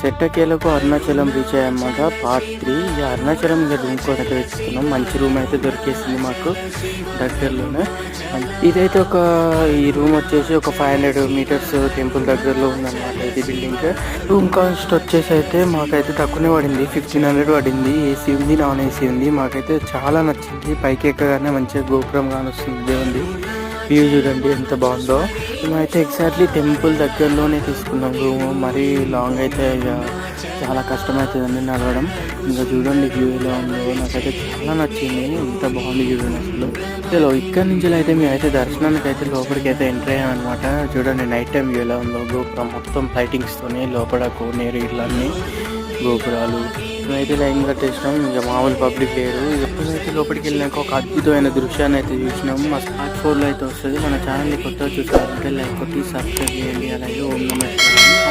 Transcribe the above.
సెట్టకేలకు Arunachalam reach అయ్యామన్నమాట part three ఈ అరుణాచలం ఇంకా రూమ్ కోసం తెచ్చుకున్నాం మంచి రూమ్ అయితే దొరికేసింది మాకు దగ్గరలోనే. ఇదైతే ఒక ఈ రూమ్ వచ్చేసి ఒక ఫైవ్ హండ్రెడ్ మీటర్స్ టెంపుల్ దగ్గరలో ఉందన్నమాట ఇది బిల్డింగ్ రూమ్ కాస్ట్ వచ్చేసి అయితే మాకైతే తక్కువనే పడింది. ఫిఫ్టీన్ హండ్రెడ్ పడింది. ఏసీ ఉంది నాన్ ఏసీ ఉంది. మాకైతే చాలా నచ్చింది. పైకి ఎక్కగానే మంచిగా గోపురం కానొస్తుంది దేవుంది. వ్యూ చూడండి ఎంత బాగుందో. మేమైతే ఎగ్జాక్ట్లీ టెంపుల్ దగ్గరలోనే తీసుకున్నాం రూమ్ మరీ లాంగ్ అయితే చాలా కష్టమవుతుందండి నడవడం. ఇంకా చూడండి వ్యూ ఎలా ఉందో. నాకైతే చాలా నచ్చింది. ఎంత బాగుంది చూడండి అసలు. అసలు ఇక్కడ నుంచి అయితే మేమైతే దర్శనానికి అయితే లోపలికి అయితే ఎంటర్ అయ్యామన్నమాట చూడండి నైట్ టైం వ్యూ ఎలా ఉందో. గోపురం మొత్తం లైటింగ్స్తోనే లోపల కోనేరు ఇళ్ళన్నీ గోపురాలు మేమైతే లైన్ కట్టేసినాం. ఇక మామూలు పబ్లిక్ లేరు. ఎప్పుడైతే లోపలికి వెళ్ళాక ఒక అద్భుతమైన దృశ్యాన్ని అయితే చూసినాం. మా స్మార్ట్ ఫోన్లో అయితే వస్తుంది. మన ఛానల్ని కొత్తగా చూసారంటే లైక్ కొట్టి సబ్స్క్రైబ్ చేయండి. అలాగే ఓం నమస్కారం